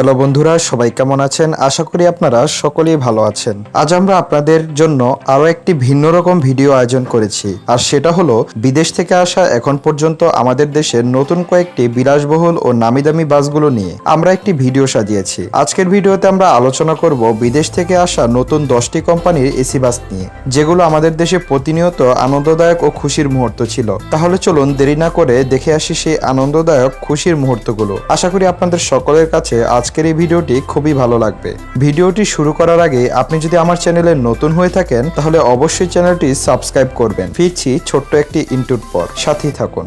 Hello বন্ধুরা, সবাই কেমন আছেন? আশা করি আপনারা সকলেই ভালো আছেন। আজ আমরা আপনাদের জন্য আরও একটি ভিন্ন রকম ভিডিও আয়োজন করেছি। আর সেটা হলো, বিদেশ থেকে আসা এখন পর্যন্ত আমাদের দেশের নতুন কয়েকটি বিলাসবহুল ও নামি দামি বাসগুলো নিয়ে আমরা একটি ভিডিও সাজিয়েছি। আজকের ভিডিওতে আমরা আলোচনা করব বিদেশ থেকে আসা নতুন দশটি কোম্পানির এসি বাস নিয়ে, যেগুলো আমাদের দেশে প্রতিনিয়ত আনন্দদায়ক ও খুশির মুহূর্ত ছিল। তাহলে চলুন দেরি না করে দেখে আসি সেই আনন্দদায়ক, খুশির মুহূর্তগুলো। আশা করি আপনাদের সকলের কাছে আজকের এই ভিডিওটি খুবই ভালো লাগবে। ভিডিওটি শুরু করার আগে আপনি যদি আমার চ্যানেলে নতুন হয়ে থাকেন, তাহলে অবশ্যই চ্যানেলটি সাবস্ক্রাইব করবেন। ফিরছি ছোট্ট একটি ইনটুট পর। সাথেই থাকুন।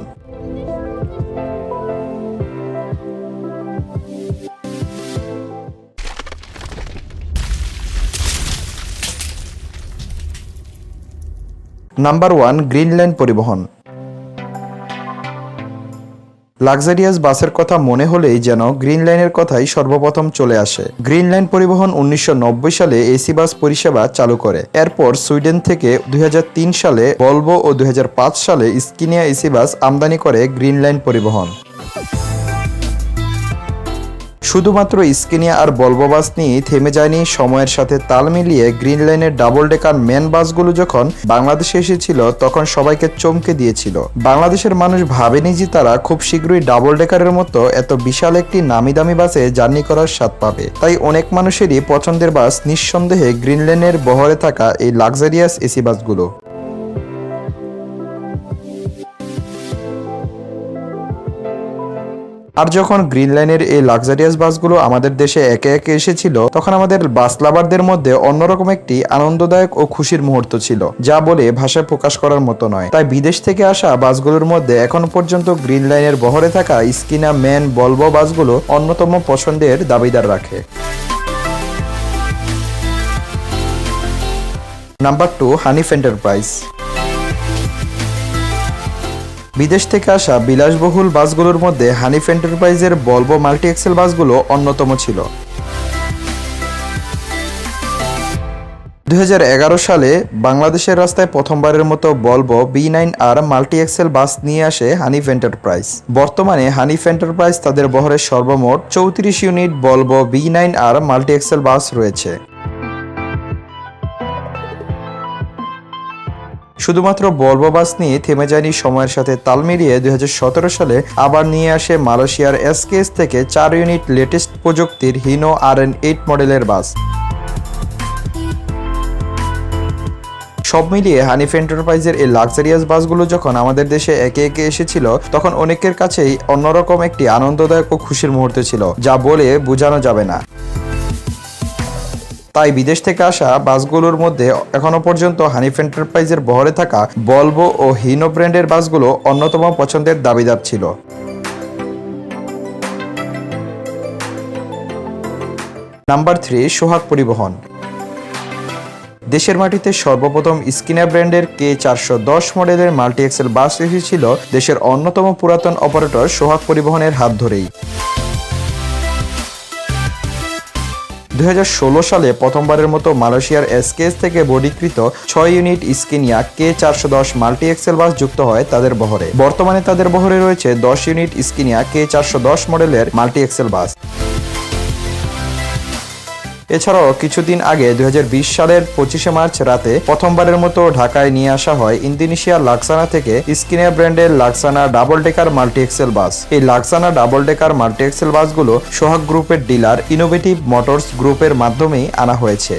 নাম্বার ওয়ান, গ্রিনল্যান্ড পরিবহন। লাক্সারিয়াস বাসের কথা মনে হলেই যেন গ্রিন লাইনের কথাই সর্বপ্রথম চলে আসে। গ্রিন লাইন পরিবহন উনিশশো নব্বই সালে এসি বাস পরিষেবা চালু করে। এরপর সুইডেন থেকে দু হাজার তিন সালে ভলভো ও দুই হাজার পাঁচ সালে স্কিনিয়া এসি বাস আমদানি করে গ্রিন লাইন পরিবহন। শুধুমাত্র স্কিনিয়া আর বলব বাস নিয়ে থেমে যায়নি। সময়ের সাথে তাল মিলিয়ে গ্রিন লাইনের ডাবল ডেকার মেন বাসগুলো যখন বাংলাদেশে এসেছিল, তখন সবাইকে চমকে দিয়েছিল। বাংলাদেশের মানুষ ভাবেনি যে তারা খুব শীঘ্রই ডাবল ডেকারের মতো এত বিশাল একটি নামি দামি বাসে জার্নি করার স্বাদ পাবে। তাই অনেক মানুষেরই পছন্দের বাস নিঃসন্দেহে গ্রিন লাইনের বহরে থাকা এই লাক্সারিয়াস এসি বাসগুলো। আর যখন গ্রিন লাইনের এই লাক্সারিয়াস বাসগুলো আমাদের দেশে একে একে এসেছিল, তখন আমাদের বাস লাভারদের মধ্যে অন্যরকম একটি আনন্দদায়ক ও খুশির মুহূর্ত ছিল, যা বলে ভাষায় প্রকাশ করার মতো নয়। তাই বিদেশ থেকে আসা বাসগুলোর মধ্যে এখন পর্যন্ত গ্রিন লাইনের বহরে থাকা স্কিনা, ম্যান, বলব বাসগুলো অন্যতম পছন্দের দাবিদার রাখে। Number two, Hanif enterprise. বিদেশ থেকে আসা বিলাসবহুল বাসগুলোর মধ্যে হানিফ এন্টারপ্রাইজের বলব মাল্টি এক্সেল বাসগুলো অন্যতম ছিল। দু হাজার এগারো সালে বাংলাদেশের রাস্তায় প্রথমবারের মতো বলব B nine R multi axle bus নিয়ে আসে হানিফ এন্টারপ্রাইজ। বর্তমানে হানিফ এন্টারপ্রাইজ তাদের বহরের সর্বমোট চৌত্রিশ ইউনিট বলব B nine R multi axle bus রয়েছে। শুধুমাত্র বলব বাস নিয়ে থেমে যায়নি সময়ের সাথে তাল মিলিয়ে দু হাজার সতেরো সালে আবার নিয়ে আসে মালয়েশিয়ার এসকেএস থেকে চার ইউনিট লেটেস্ট প্রযুক্তির হিনো আর এন এইট মডেলের বাস। সব মিলিয়ে হানিফ এন্টারপ্রাইজের এই লাক্সারিয়াস বাসগুলো যখন আমাদের দেশে একে একে এসেছিল, তখন অনেকের কাছেই অন্যরকম একটি আনন্দদায়ক ও খুশির মুহূর্ত ছিল, যা বলে বোঝানো যাবে না। তাই বিদেশ থেকে আসা বাসগুলোর মধ্যে এখনও পর্যন্ত হানিফ এন্টারপ্রাইজের বহরে থাকা বলব ও হিনো ব্র্যান্ডের বাসগুলো অন্যতম পছন্দের দাবিদার ছিল। নাম্বার থ্রি, সোহাগ পরিবহন। দেশের মাটিতে সর্বপ্রথম স্কিনা ব্র্যান্ডের কে চারশো দশ মডেলের মাল্টি এক্সেল বাস এসেছিল দেশের অন্যতম পুরাতন অপারেটর সোহাগ পরিবহনের হাত ধরেই। দু হাজার ষোলো সালে প্রথমবারের মতো মালয়েশিয়ার এসকেএস থেকে বডিকৃত ছয় ইউনিট স্কিনিয়া কে চারশো দশ মাল্টি এক্সেল বাস যুক্ত হয় তাদের বহরে। বর্তমানে তাদের বহরে রয়েছে দশ ইউনিট স্কিনিয়া কে চারশো দশ মডেলের মাল্টি এক্সেল বাস। এছাড়াও কিছুদিন আগে দু হাজার বিশ সালের পঁচিশে মার্চ রাতে প্রথমবারের মতো ঢাকায় নিয়ে আসা হয় ইন্দোনেশিয়ার লাক্সানা থেকে স্কিনিয়া ব্র্যান্ডের Laksana double decker multi axle bus. এই Laksana double decker multi axle বাসগুলো সোহাগ গ্রুপের ডিলার ইনোভেটিভ মোটরস গ্রুপের মাধ্যমেই আনা হয়েছে।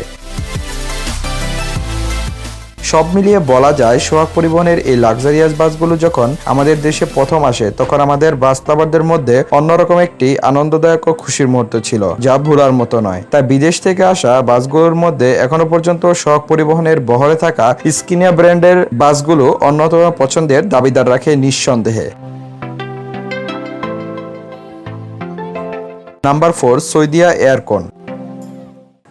সব মিলিয়ে বলা যায়, সোহাগ পরিবহনের এই লাক্সারিয়াস বাসগুলো যখন আমাদের দেশে প্রথম আসে, তখন আমাদের বাস লাভারদের মধ্যে অন্যরকম একটি আনন্দদায়ক ও খুশির মুহূর্ত ছিল, যা ভুলার মতো নয়। তাই বিদেশ থেকে আসা বাসগুলোর মধ্যে এখনও পর্যন্ত সোহাগ পরিবহনের বহরে থাকা স্কিনিয়া ব্র্যান্ডের বাসগুলো অন্যতম পছন্দের দাবিদার রাখে নিঃসন্দেহে। Number four, Saudia aircon.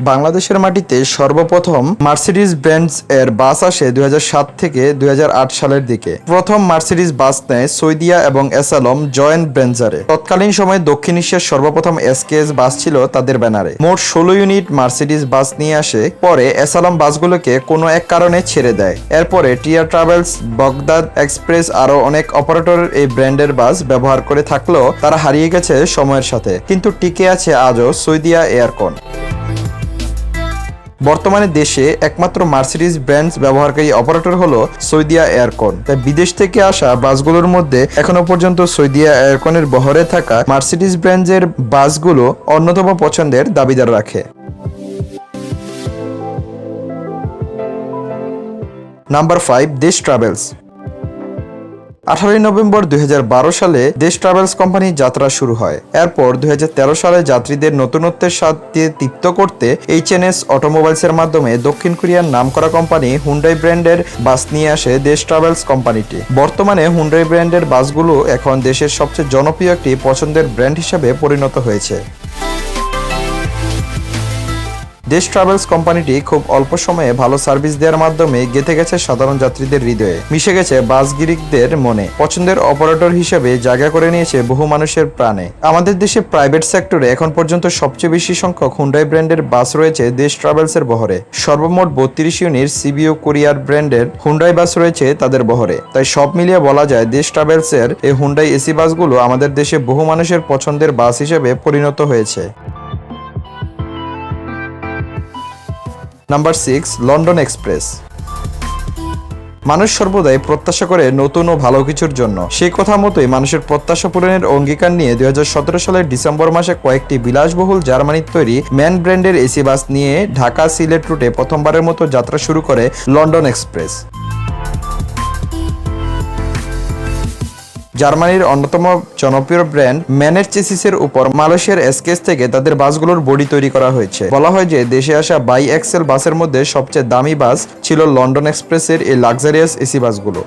বাংলাদেশের মাটিতে সর্বপ্রথম মার্সিডিজ ব্র্যান্ডস এর বাস আসে দুই হাজার সাত থেকে দুই হাজার আট সালের দিকে। প্রথম মার্সিডিজ বাস নেয় সৈদিয়া এবং এসালম জয়েন্ট ব্রেঞ্জারে। তৎকালীন সময়ে দক্ষিণ এশিয়ার সর্বপ্রথম এসকেএস বাস ছিল তাদের ব্যানারে। মোট ষোলো ইউনিট মার্সিডিজ বাস নিয়ে আসে। পরে এসালম বাসগুলোকে কোনো এক কারণে ছেড়ে দেয়। এরপরে টিয়ার ট্রাভেলস, বগদাদ এক্সপ্রেস আরও অনেক অপারেটর এই ব্র্যান্ডের বাস ব্যবহার করে থাকলেও তারা হারিয়ে গেছে সময়ের সাথে। কিন্তু টিকে আছে আজও সৈদিয়া এয়ারকন। বর্তমানে দেশে একমাত্র মার্সিডিজ ব্র্যান্ডস ব্যবহারকারী অপারেটর হলো সৌদিয়া এয়ারকন। তাই বিদেশ থেকে আসা বাসগুলোর মধ্যে এখনও পর্যন্ত সৌদিয়া এয়ারকনের বহরে থাকা মার্সিডিজ ব্র্যান্ডের বাসগুলো অন্যতম পছন্দের দাবিদার রাখে। নাম্বার ফাইভ দেশ ট্রাভেলস আঠারোই নভেম্বর দুই হাজার বারো সালে দেশ ট্রাভেলস কোম্পানির যাত্রা শুরু হয়। এরপর দু হাজার তেরো সালে যাত্রীদের নতুনত্বের সাথে তৃপ্ত করতে এইচএনএস অটোমোবাইলসের মাধ্যমে দক্ষিণ কোরিয়ার নামকরা কোম্পানি হুন্ডাই ব্র্যান্ডের বাস নিয়ে আসে দেশ ট্রাভেলস কোম্পানিটি। বর্তমানে হুন্ডাই ব্র্যান্ডের বাসগুলো এখন দেশের সবচেয়ে জনপ্রিয় একটি পছন্দের ব্র্যান্ড হিসেবে পরিণত হয়েছে। দেশ ট্রাভেলস কোম্পানিটি খুব অল্প সময়ে ভালো সার্ভিস দেওয়ার মাধ্যমে গেঁথে গেছে সাধারণ যাত্রীদের হৃদয়ে। মিশে গেছে বাসগিরিকদের মনে। পছন্দের অপারেটর হিসেবে জায়গা করে নিয়েছে বহু মানুষের প্রাণে। আমাদের দেশে প্রাইভেট সেক্টরে এখন পর্যন্ত সবচেয়ে বেশি সংখ্যক হুন্ডাই ব্র্যান্ডের বাস রয়েছে দেশ ট্রাভেলসের বহরে। সর্বমোট বত্রিশ ইউনিট সিবিও কোরিয়ার ব্র্যান্ডের হুন্ডাই বাস রয়েছে তাদের বহরে। তাই সব মিলিয়ে বলা যায় দেশ ট্রাভেলসের এই হুন্ডাই এসি বাসগুলো আমাদের দেশে বহু মানুষের পছন্দের বাস হিসেবে পরিণত হয়েছে। Number six, London express. মানুষ সর্বদাই প্রত্যাশা করে নতুন ও ভালো কিছুর জন্য। সেই কথা মতোই মানুষের প্রত্যাশা পূরণের অঙ্গীকার নিয়ে দু হাজার সতেরো সালের ডিসেম্বর মাসে কয়েকটি বিলাসবহুল জার্মানির তৈরি ম্যান ব্র্যান্ডের এসি বাস নিয়ে ঢাকা সিলেট রুটে প্রথমবারের মতো যাত্রা শুরু করে লন্ডন এক্সপ্রেস। জার্মানির অন্যতম জনপ্রিয় ব্র্যান্ড ম্যানের চেসিসের উপর মালয়েশিয়ার এসকেস থেকে তাদের বাসগুলোর বডি তৈরি করা হয়েছে। বলা হয় যে দেশে আসা বাই এক্সেল বাসের মধ্যে সবচেয়ে দামি বাস ছিল লন্ডন এক্সপ্রেসের এই লাক্সারিয়াস এসি বাসগুলো।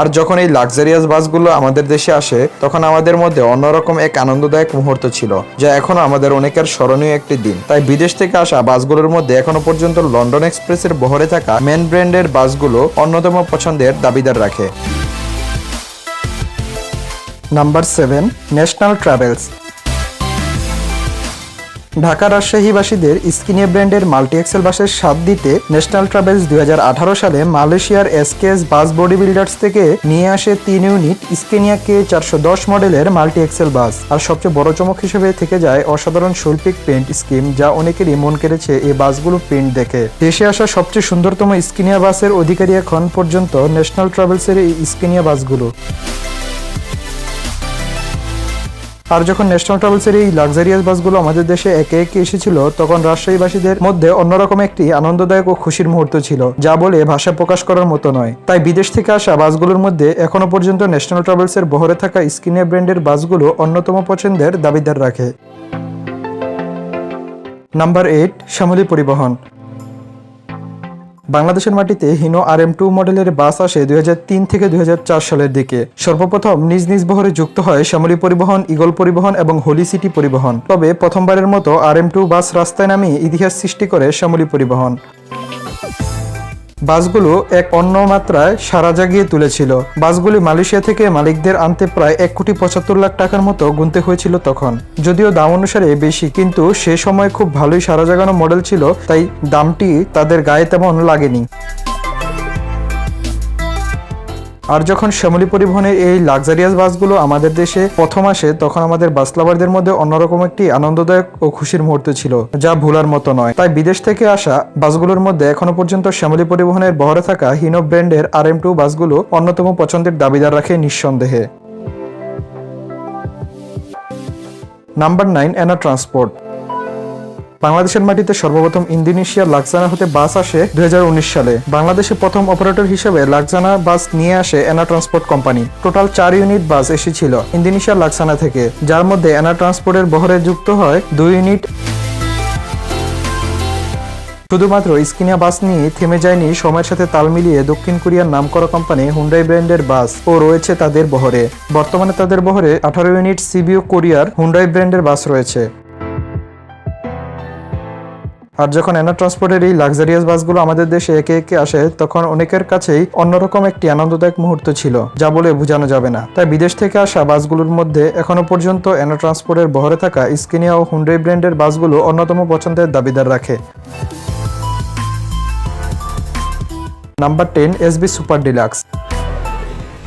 আর যখন এই লাক্সারিয়াস বাসগুলো আমাদের দেশে আসে, তখন আমাদের মধ্যে অন্যরকম এক আনন্দদায়ক মুহূর্ত ছিল, যা এখনও আমাদের অনেকের স্মরণীয় একটি দিন। তাই বিদেশ থেকে আসা বাসগুলোর মধ্যে এখনও পর্যন্ত লন্ডন এক্সপ্রেসের বহরে থাকা মেন ব্র্যান্ডের বাসগুলো অন্যতম পছন্দের দাবিদার রাখে। Number seven, national travels. Dhaka রাজশাহীবাসীদের Scania ব্র্যান্ডের মাল্টি এক্সেল বাসের স্বাদ দিতে ন্যাশনাল ট্রাভেলস দু হাজার আঠারো সালে মালয়েশিয়ার এসকেএস বাস বডি বিল্ডার্স থেকে নিয়ে আসে তিন ইউনিট স্কিনিয়া কে চারশো দশ মডেলের মাল্টি এক্সেল বাস। আর সবচেয়ে বড় চমক হিসেবে থেকে যায় অসাধারণ শৈল্পিক পেন্ট স্কিম যা অনেকেরই মন কেড়েছে এই বাসগুলো প্রিন্ট দেখে। দেশে আসা সবচেয়ে সুন্দরতম স্কিনিয়া বাসের অধিকারী এখন পর্যন্ত ন্যাশনাল ট্রাভেলসের এই স্কিনিয়া বাসগুলো। আর যখন ন্যাশনাল ট্রাভেলসের এই লাক্সারিয়াস বাসগুলো আমাদের দেশে একে একে এসেছিল, তখন রাজশাহীবাসীদের মধ্যে অন্যরকম একটি আনন্দদায়ক ও খুশির মুহূর্ত ছিল, যা বলে ভাষা প্রকাশ করার মতো নয়। তাই বিদেশ থেকে আসা বাসগুলোর মধ্যে এখনও পর্যন্ত ন্যাশনাল ট্রাভেলসের বহরে থাকা স্কিনিয়া ব্র্যান্ডের বাসগুলো অন্যতম পছন্দের দাবিদার রাখে। নাম্বার এইট শ্যামলী পরিবহন বাংলাদেশের মাটিতে হিনো আর এম টু মডেলের বাস আসে দুই হাজার তিন থেকে দুই হাজার চার সালের দিকে। সর্বপ্রথম নিজ নিজ বহরে যুক্ত হয় শ্যামলী পরিবহন ইগল পরিবহন এবং হোলি সিটি পরিবহন। তবে প্রথমবারের মতো আর এম টু বাস রাস্তায় নামিয়ে ইতিহাস সৃষ্টি করে শ্যামলী পরিবহন। বাসগুলো এক অন্য মাত্রায় সারা জাগিয়ে তুলেছিল। বাসগুলি মালয়েশিয়া থেকে মালিকদের আনতে প্রায় এক কোটি পঁচাত্তর লাখ টাকার মতো গুনতে হয়েছিল তখন। যদিও দাম অনুসারে বেশি, কিন্তু সে সময় খুব ভালোই সারা জাগানো মডেল ছিল, তাই দামটি তাদের গায়ে তেমন লাগেনি। আর যখন শ্যামলী পরিবহনের এই লাক্সারিয়াস বাসগুলো আমাদের দেশে প্রথম আসে, তখন আমাদের বাস লাভারদের মধ্যে অন্যরকম একটি আনন্দদায়ক ও খুশির মুহূর্ত ছিল, যা ভুলার মতো নয়। তাই বিদেশ থেকে আসা বাসগুলোর মধ্যে এখনও পর্যন্ত শ্যামলী পরিবহনের বহরে থাকা হিনো ব্র্যান্ডের আর এম টু বাসগুলো অন্যতম পছন্দের দাবিদার রাখে নিঃসন্দেহে। নাম্বার নাইন অ্যানা ট্রান্সপোর্ট বাংলাদেশের মাটিতে সর্বপ্রথম ইন্দোনেশিয়ার লাকজানা হতে বাস আসে দু হাজার উনিশ সালে। বাংলাদেশে প্রথম অপারেটর হিসেবে লাকজানা বাস নিয়ে আসে এনা ট্রান্সপোর্ট কোম্পানি। টোটাল চার ইউনিট বাস এসেছিল ইন্দোনেশিয়ার লাকসানা থেকে, যার মধ্যে এনা ট্রান্সপোর্টের বহরে যুক্ত হয় দুই ইউনিট। শুধুমাত্র স্কিনিয়া বাস নিয়ে থেমে যায়নি, সময়ের সাথে তাল মিলিয়ে দক্ষিণ কোরিয়ার নামকরা কোম্পানি হুন্ডাই ব্র্যান্ডের বাস ও রয়েছে তাদের বহরে। বর্তমানে তাদের বহরে আঠারো ইউনিট সিবিও কোরিয়ার হুন্ডাই ব্র্যান্ডের বাস রয়েছে। আর যখন এনা ট্রান্সপোর্টের এই লাক্সারিয়াস বাসগুলো আমাদের দেশে একে একে আসে, তখন অনেকের কাছেই অন্যরকম একটি আনন্দদায়ক মুহূর্ত ছিল, যা বলে বোঝানো যাবে না। তাই বিদেশ থেকে আসা বাসগুলোর মধ্যে এখনও পর্যন্ত এনা ট্রান্সপোর্টের বহরে থাকা স্কিনিয়া ও হুন্ডাই ব্র্যান্ডের বাসগুলো অন্যতম পছন্দের দাবিদার রাখে। Number ten SB super deluxe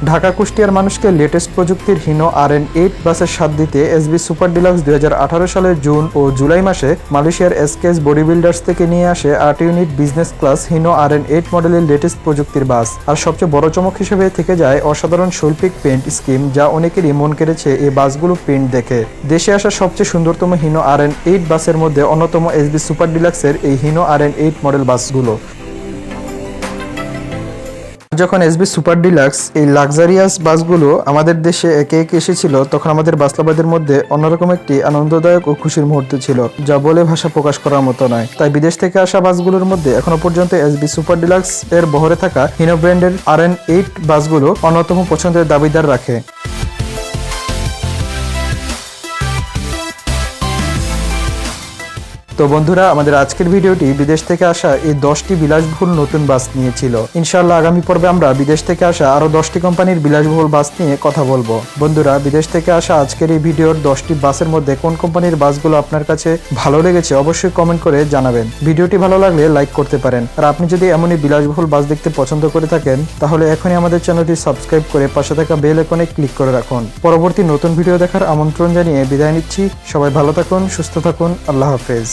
Dhaka কুষ্টিয়ার মানুষকে লেটেস্ট প্রযুক্তির হিনো আর এন এইট বাসের স্বাদ দিতে এসবি সুপার ডিলাক্স দু হাজার আঠারো সালের জুন ও জুলাই মাসে মালয়েশিয়ার এসকেএস বডি বিল্ডার্স থেকে নিয়ে আসে আট unit business class Hino R N eight মডেলের লেটেস্ট প্রযুক্তির বাস। আর সবচেয়ে বড় চমক হিসেবে থেকে যায় অসাধারণ শৈল্পিক পেন্ট স্কিম যা অনেকেরই মন কেড়েছে এই বাসগুলো পেন্ট দেখে। দেশে আসা সবচেয়ে সুন্দরতম হিনো আর এন এইট বাসের মধ্যে অন্যতম এসবি সুপার ডিলাক্সের এই Hino R N eight model বাসগুলো। যখন এসবি সুপার ডিলাক্স, এই লাক্সারিয়াস বাসগুলো আমাদের দেশে একে একে এসেছিল, তখন আমাদের বাস্তবাদের মধ্যে অন্যরকম একটি আনন্দদায়ক ও খুশির মুহূর্ত ছিল, যা বলে ভাষা প্রকাশ করার মতো নয়। তাই বিদেশ থেকে আসা বাসগুলোর মধ্যে এখনও পর্যন্ত এসবি সুপার ডিলাক্স এর বহরে থাকা হিনো ব্র্যান্ডের আর এন এইট বাসগুলো অন্যতম পছন্দের দাবিদার রাখে। তো বন্ধুরা, আমাদের আজকের ভিডিওটি বিদেশ থেকে আসা এই দশটি বিলাসবহুল নতুন বাস নিয়েছিল ইনশাল্লাহ আগামী পর্বে আমরা বিদেশ থেকে আসা আরও দশটি কোম্পানির বিলাসবহুল বাস নিয়ে কথা বলব। বন্ধুরা, বিদেশ থেকে আসা আজকের এই ভিডিওর দশটি বাসের মধ্যে কোন কোম্পানির বাসগুলো আপনার কাছে ভালো লেগেছে অবশ্যই কমেন্ট করে জানাবেন। ভিডিওটি ভালো লাগলে লাইক করতে পারেন। আর আপনি যদি এমনই বিলাসবহুল বাস দেখতে পছন্দ করে থাকেন, তাহলে এখনই আমাদের চ্যানেলটি সাবস্ক্রাইব করে পাশে থাকা বেল আইকনে ক্লিক করে রাখুন। পরবর্তী নতুন ভিডিও দেখার আমন্ত্রণ জানিয়ে বিদায় নিচ্ছি। সবাই ভালো থাকুন, সুস্থ থাকুন। আল্লাহ হাফেজ।